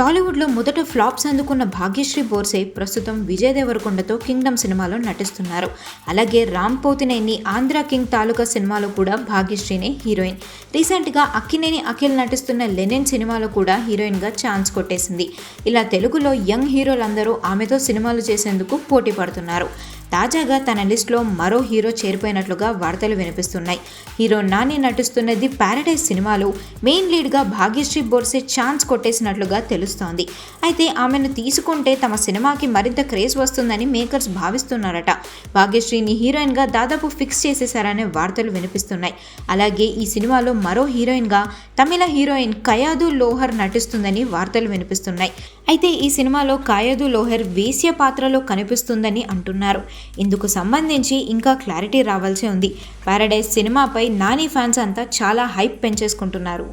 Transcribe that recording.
టాలీవుడ్లో మొదట ఫ్లాప్స్ అందుకున్న భాగ్యశ్రీ బోర్సే ప్రస్తుతం విజయ్ దేవరకొండతో కింగ్డమ్ సినిమాలో నటిస్తున్నారు. అలాగే రామ్ పోతినేని ఆంధ్ర కింగ్ తాలూకా సినిమాలో కూడా భాగ్యశ్రీనే హీరోయిన్. రీసెంట్గా అక్కినేని అఖిల్ నటిస్తున్న లెనిన్ సినిమాలో కూడా హీరోయిన్గా ఛాన్స్ కొట్టేసింది. ఇలా తెలుగులో యంగ్ హీరోలందరూ ఆమెతో సినిమాలు చేసేందుకు పోటీ పడుతున్నారు. తాజాగా తన లిస్ట్లో మరో హీరో చేరిపోయినట్లుగా వార్తలు వినిపిస్తున్నాయి. హీరో నాని నటిస్తున్నది ప్యారడైజ్ సినిమాలో మెయిన్ లీడ్గా భాగ్యశ్రీ బోర్సే ఛాన్స్ కొట్టేసినట్లుగా తెలుస్తోంది. అయితే ఆమెను తీసుకుంటే తమ సినిమాకి మరింత క్రేజ్ వస్తుందని మేకర్స్ భావిస్తున్నారట. భాగ్యశ్రీని హీరోయిన్గా దాదాపు ఫిక్స్ చేసేశారనే వార్తలు వినిపిస్తున్నాయి. అలాగే ఈ సినిమాలో మరో హీరోయిన్గా తమిళ హీరోయిన్ కయాదు లోహర్ నటిస్తుందని వార్తలు వినిపిస్తున్నాయి. అయితే ఈ సినిమాలో కాయదు లోహర్ వేశ్య పాత్రలో కనిపిస్తుందని అంటున్నారు. ఇందుకు సంబంధించి ఇంకా క్లారిటీ రావాల్సి ఉంది పారడైజ్ సినిమాపై నాని ఫ్యాన్స్ అంతా చాలా హైప్ పెంచేసుకుంటున్నారు